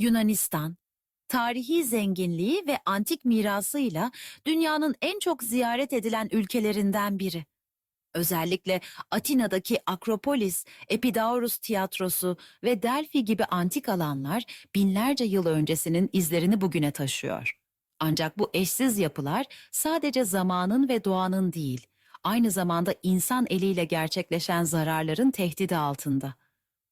Yunanistan, tarihi zenginliği ve antik mirasıyla dünyanın en çok ziyaret edilen ülkelerinden biri. Özellikle Atina'daki Akropolis, Epidaurus tiyatrosu ve Delphi gibi antik alanlar binlerce yıl öncesinin izlerini bugüne taşıyor. Ancak bu eşsiz yapılar sadece zamanın ve doğanın değil, aynı zamanda insan eliyle gerçekleşen zararların tehdidi altında.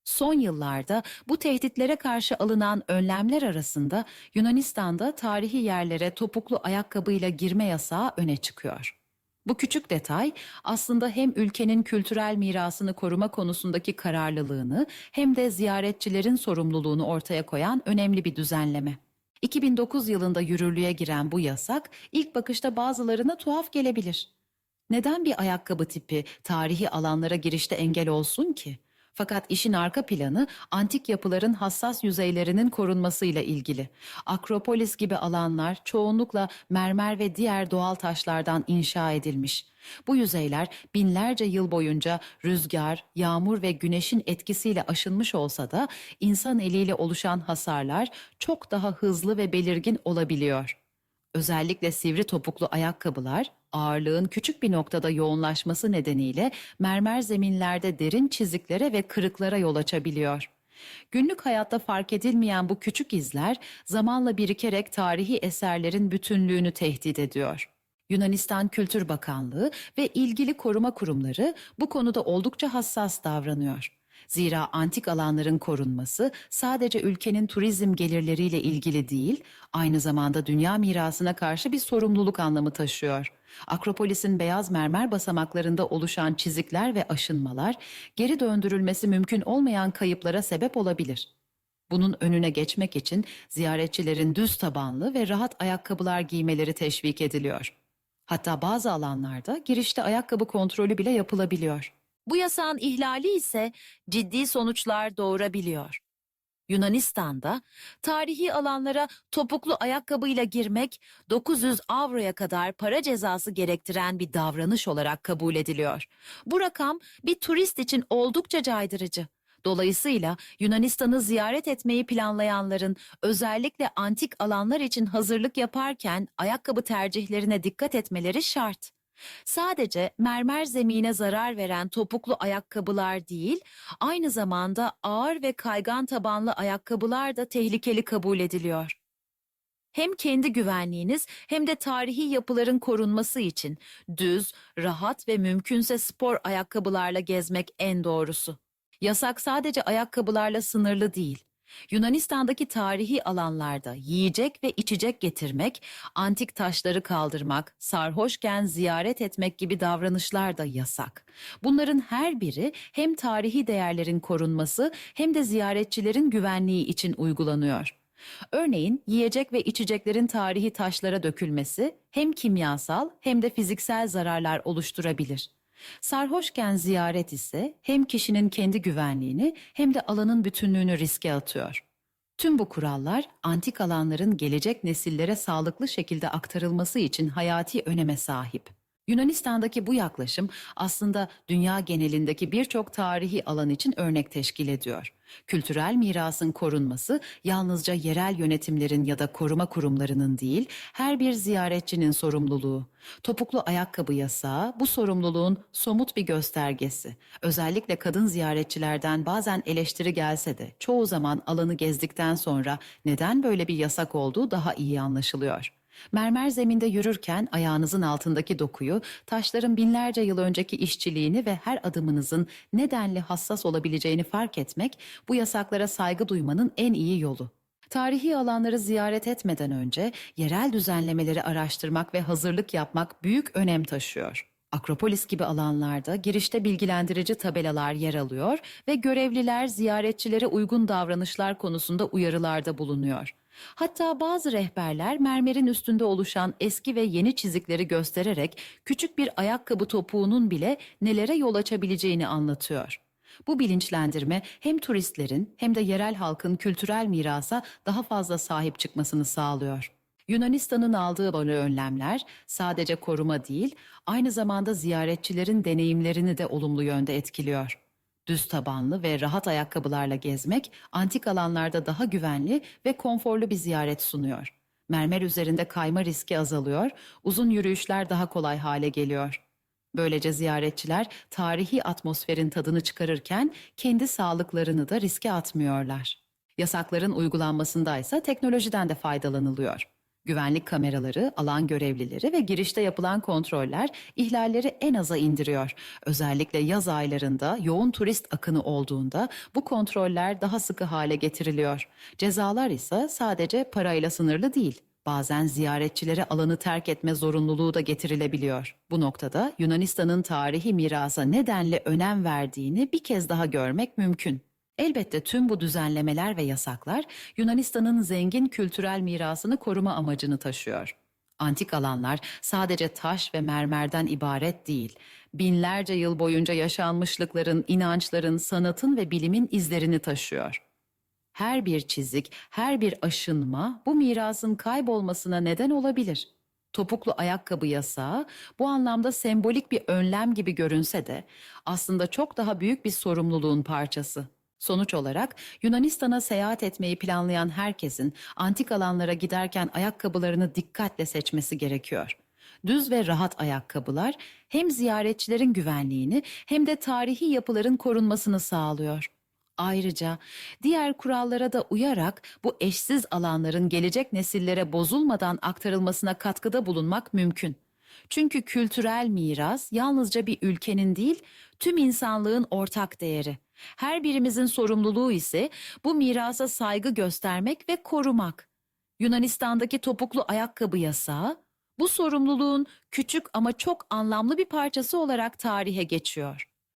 Son yıllarda bu tehditlere karşı alınan önlemler arasında Yunanistan'da tarihi yerlere topuklu ayakkabıyla girme yasağı öne çıkıyor. Bu küçük detay aslında hem ülkenin kültürel mirasını koruma konusundaki kararlılığını hem de ziyaretçilerin sorumluluğunu ortaya koyan önemli bir düzenleme. 2009 yılında yürürlüğe giren bu yasak ilk bakışta bazılarına tuhaf gelebilir. Neden bir ayakkabı tipi tarihi alanlara girişte engel olsun ki? Fakat işin arka planı antik yapıların hassas yüzeylerinin korunmasıyla ilgili. Akropolis gibi alanlar çoğunlukla mermer ve diğer doğal taşlardan inşa edilmiş. Bu yüzeyler binlerce yıl boyunca rüzgar, yağmur ve güneşin etkisiyle aşınmış olsa da insan eliyle oluşan hasarlar çok daha hızlı ve belirgin olabiliyor. Özellikle sivri topuklu ayakkabılar ağırlığın küçük bir noktada yoğunlaşması nedeniyle mermer zeminlerde derin çiziklere ve kırıklara yol açabiliyor. Günlük hayatta fark edilmeyen bu küçük izler zamanla birikerek tarihi eserlerin bütünlüğünü tehdit ediyor. Yunanistan Kültür Bakanlığı ve ilgili koruma kurumları bu konuda oldukça hassas davranıyor. Zira antik alanların korunması sadece ülkenin turizm gelirleriyle ilgili değil, aynı zamanda dünya mirasına karşı bir sorumluluk anlamı taşıyor. Akropolis'in beyaz mermer basamaklarında oluşan çizikler ve aşınmalar geri döndürülmesi mümkün olmayan kayıplara sebep olabilir. Bunun önüne geçmek için ziyaretçilerin düz tabanlı ve rahat ayakkabılar giymeleri teşvik ediliyor. Hatta bazı alanlarda girişte ayakkabı kontrolü bile yapılabiliyor. Bu yasağın ihlali ise ciddi sonuçlar doğurabiliyor. Yunanistan'da tarihi alanlara topuklu ayakkabıyla girmek 900 avroya kadar para cezası gerektiren bir davranış olarak kabul ediliyor. Bu rakam bir turist için oldukça caydırıcı. Dolayısıyla Yunanistan'ı ziyaret etmeyi planlayanların özellikle antik alanlar için hazırlık yaparken ayakkabı tercihlerine dikkat etmeleri şart. Sadece mermer zemine zarar veren topuklu ayakkabılar değil, aynı zamanda ağır ve kaygan tabanlı ayakkabılar da tehlikeli kabul ediliyor. Hem kendi güvenliğiniz hem de tarihi yapıların korunması için düz, rahat ve mümkünse spor ayakkabılarla gezmek en doğrusu. Yasak sadece ayakkabılarla sınırlı değil. Yunanistan'daki tarihi alanlarda yiyecek ve içecek getirmek, antik taşları kaldırmak, sarhoşken ziyaret etmek gibi davranışlar da yasak. Bunların her biri hem tarihi değerlerin korunması hem de ziyaretçilerin güvenliği için uygulanıyor. Örneğin yiyecek ve içeceklerin tarihi taşlara dökülmesi hem kimyasal hem de fiziksel zararlar oluşturabilir. Sarhoşken ziyaret ise hem kişinin kendi güvenliğini hem de alanın bütünlüğünü riske atıyor. Tüm bu kurallar antik alanların gelecek nesillere sağlıklı şekilde aktarılması için hayati öneme sahip. Yunanistan'daki bu yaklaşım aslında dünya genelindeki birçok tarihi alan için örnek teşkil ediyor. Kültürel mirasın korunması yalnızca yerel yönetimlerin ya da koruma kurumlarının değil, her bir ziyaretçinin sorumluluğu. Topuklu ayakkabı yasağı bu sorumluluğun somut bir göstergesi. Özellikle kadın ziyaretçilerden bazen eleştiri gelse de çoğu zaman alanı gezdikten sonra neden böyle bir yasak olduğu daha iyi anlaşılıyor. Mermer zeminde yürürken ayağınızın altındaki dokuyu, taşların binlerce yıl önceki işçiliğini ve her adımınızın nedenli hassas olabileceğini fark etmek, bu yasaklara saygı duymanın en iyi yolu. Tarihi alanları ziyaret etmeden önce yerel düzenlemeleri araştırmak ve hazırlık yapmak büyük önem taşıyor. Akropolis gibi alanlarda girişte bilgilendirici tabelalar yer alıyor ve görevliler ziyaretçilere uygun davranışlar konusunda uyarılarda bulunuyor. Hatta bazı rehberler mermerin üstünde oluşan eski ve yeni çizikleri göstererek küçük bir ayakkabı topuğunun bile nelere yol açabileceğini anlatıyor. Bu bilinçlendirme hem turistlerin hem de yerel halkın kültürel mirasa daha fazla sahip çıkmasını sağlıyor. Yunanistan'ın aldığı böyle önlemler sadece koruma değil, aynı zamanda ziyaretçilerin deneyimlerini de olumlu yönde etkiliyor. Düz tabanlı ve rahat ayakkabılarla gezmek antik alanlarda daha güvenli ve konforlu bir ziyaret sunuyor. Mermer üzerinde kayma riski azalıyor, uzun yürüyüşler daha kolay hale geliyor. Böylece ziyaretçiler tarihi atmosferin tadını çıkarırken kendi sağlıklarını da riske atmıyorlar. Yasakların uygulanmasında ise teknolojiden de faydalanılıyor. Güvenlik kameraları, alan görevlileri ve girişte yapılan kontroller ihlalleri en aza indiriyor. Özellikle yaz aylarında yoğun turist akını olduğunda bu kontroller daha sıkı hale getiriliyor. Cezalar ise sadece parayla sınırlı değil. Bazen ziyaretçilere alanı terk etme zorunluluğu da getirilebiliyor. Bu noktada Yunanistan'ın tarihi mirasa nedenle önem verdiğini bir kez daha görmek mümkün. Elbette tüm bu düzenlemeler ve yasaklar Yunanistan'ın zengin kültürel mirasını koruma amacını taşıyor. Antik alanlar sadece taş ve mermerden ibaret değil. Binlerce yıl boyunca yaşanmışlıkların, inançların, sanatın ve bilimin izlerini taşıyor. Her bir çizik, her bir aşınma bu mirasın kaybolmasına neden olabilir. Topuklu ayakkabı yasağı bu anlamda sembolik bir önlem gibi görünse de aslında çok daha büyük bir sorumluluğun parçası. Sonuç olarak Yunanistan'a seyahat etmeyi planlayan herkesin antik alanlara giderken ayakkabılarını dikkatle seçmesi gerekiyor. Düz ve rahat ayakkabılar hem ziyaretçilerin güvenliğini hem de tarihi yapıların korunmasını sağlıyor. Ayrıca diğer kurallara da uyarak bu eşsiz alanların gelecek nesillere bozulmadan aktarılmasına katkıda bulunmak mümkün. Çünkü kültürel miras yalnızca bir ülkenin değil, tüm insanlığın ortak değeri. Her birimizin sorumluluğu ise bu mirasa saygı göstermek ve korumak. Yunanistan'daki topuklu ayakkabı yasağı bu sorumluluğun küçük ama çok anlamlı bir parçası olarak tarihe geçiyor.